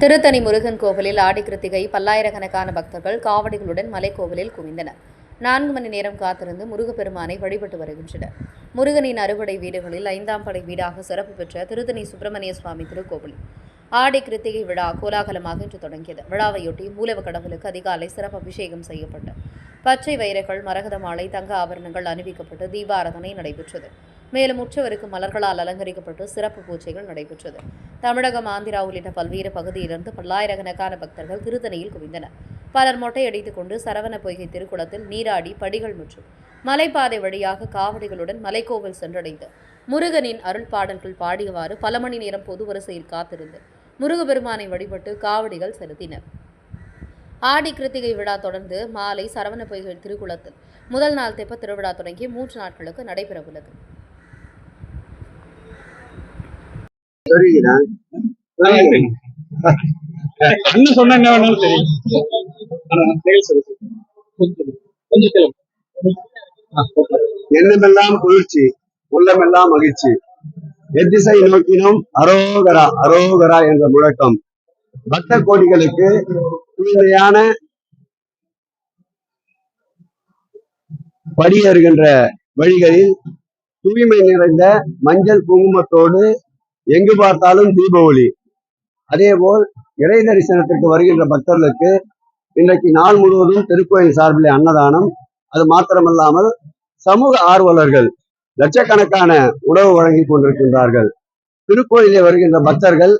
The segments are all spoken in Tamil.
திருத்தணி முருகன் கோவிலில் ஆடி கிருத்திகை பல்லாயிரக்கணக்கான பக்தர்கள் காவடிகளுடன் மலைக்கோவிலில் குவிந்தனர். நான்கு மணி நேரம் காத்திருந்து முருகப்பெருமானை வழிபட்டு வருகின்றனர். முருகனின் அறுபடை வீடுகளில் ஐந்தாம் படை வீடாக சிறப்பு பெற்ற திருத்தணி சுப்பிரமணிய சுவாமி திருக்கோவில். ஆடி கிருத்திகை விழா கோலாகலமாக இன்று தொடங்கியது. விழாவையொட்டி மூலவ கடவுளுக்கு அதிகாலை சிறப்பு அபிஷேகம் செய்யப்பட்டு பச்சை வைரங்கள் மரகத மாலை தங்க ஆபரணங்கள் அணிவிக்கப்பட்டு தீபாராதனை நடைபெற்றது. மேலும் உற்சவருக்கு மலர்களால் அலங்கரிக்கப்பட்டு சிறப்பு பூஜைகள் நடைபெற்றது. தமிழகம் ஆந்திரா உள்ளிட்ட பல்வேறு பகுதியிலிருந்து பல்லாயிரக்கணக்கான பக்தர்கள் திருத்தணியில் குவிந்தனர். பலர் மொட்டையடித்துக் கொண்டு சரவண பொய்கை திருக்குளத்தில் நீராடி படிகள் மற்றும். மலைப்பாதை வழியாக காவடிகளுடன் மலைக்கோவில் சென்றடைந்து முருகனின் அருள் பாடல்கள் பாடியவாறு பல மணி நேரம் பொது வரிசையில் காத்திருந்து முருகபெருமானை வழிபட்டு காவடிகள் செலுத்தினர். ஆடி கிருத்திகை விழா தொடர்ந்து மாலை சரவண பொய்கை திருக்குளத்தில் முதல் நாள் தெப்ப திருவிழா தொடங்கி மூன்று நாட்களுக்கு நடைபெறவுள்ளது. சொன்னா என்ன வேணாலும். எண்ணமெல்லாம் குளிர்ச்சி உள்ளமெல்லாம் மகிழ்ச்சி. எத்திசை நோக்கினும் அரோகரா அரோகரா என்ற முழக்கம். பக்த கோடிகளுக்கு தூய்மையான படியேறுகின்ற வழிகளில் தூய்மை நிறைந்த மஞ்சள் குங்குமத்தோடு எங்கு பார்த்தாலும் தீப ஒளி அதேபோல் இறை தரிசனத்திற்கு வருகின்ற பக்தர்களுக்கு இன்றைக்கு நாள் முழுவதும் திருக்கோயில் சார்பில் அன்னதானம். அது மாத்திரமல்லாமல் சமூக ஆர்வலர்கள் லட்சக்கணக்கான உணவு வழங்கி கொண்டிருக்கின்றார்கள். திருக்கோயிலே வருகின்ற பக்தர்கள்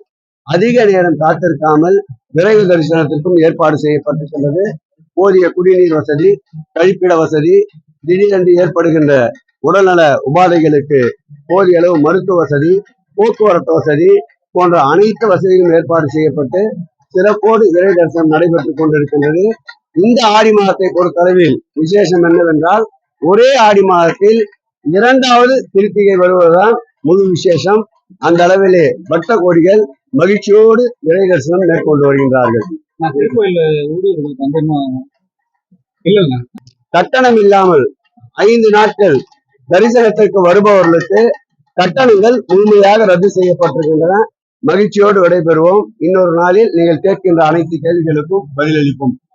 அதிக நேரம் காத்திருக்காமல் விரைவு தரிசனத்திற்கும் ஏற்பாடு செய்யப்பட்டிருக்கின்றது போதிய குடிநீர் வசதி கழிப்பிட வசதி திடீரென்று ஏற்படுகின்ற உடல்நல உபாதைகளுக்கு போதிய அளவு மருத்துவ வசதி போக்குவரத்து வசதி போன்ற அனைத்து வசதிகளும் ஏற்பாடு செய்யப்பட்டு சிறப்போடு இறை தரிசனம் நடைபெற்றுக் கொண்டிருக்கின்றது. இந்த ஆடி மாதத்தை பொறுத்தளவில் விசேஷம் என்னவென்றால் ஒரே ஆடி மாதத்தில் இரண்டாவது திருத்திகை வருவதுதான் முழு விசேஷம். அந்த அளவிலே பக்த கோடிகள் மகிழ்ச்சியோடு இறை தரிசனம் மேற்கொண்டு வருகின்றார்கள். கட்டணம் இல்லாமல் ஐந்து நாட்கள் தரிசனத்திற்கு வருபவர்களுக்கு கட்டணங்கள் முழுமையாக ரத்து செய்யப்பட்டிருக்கின்றன. மகிழ்ச்சியோடு விடைபெறுவோம். இன்னொரு நாளில் நீங்கள் கேட்கின்ற அனைத்து கேள்விகளுக்கும் பதிலளிப்போம்.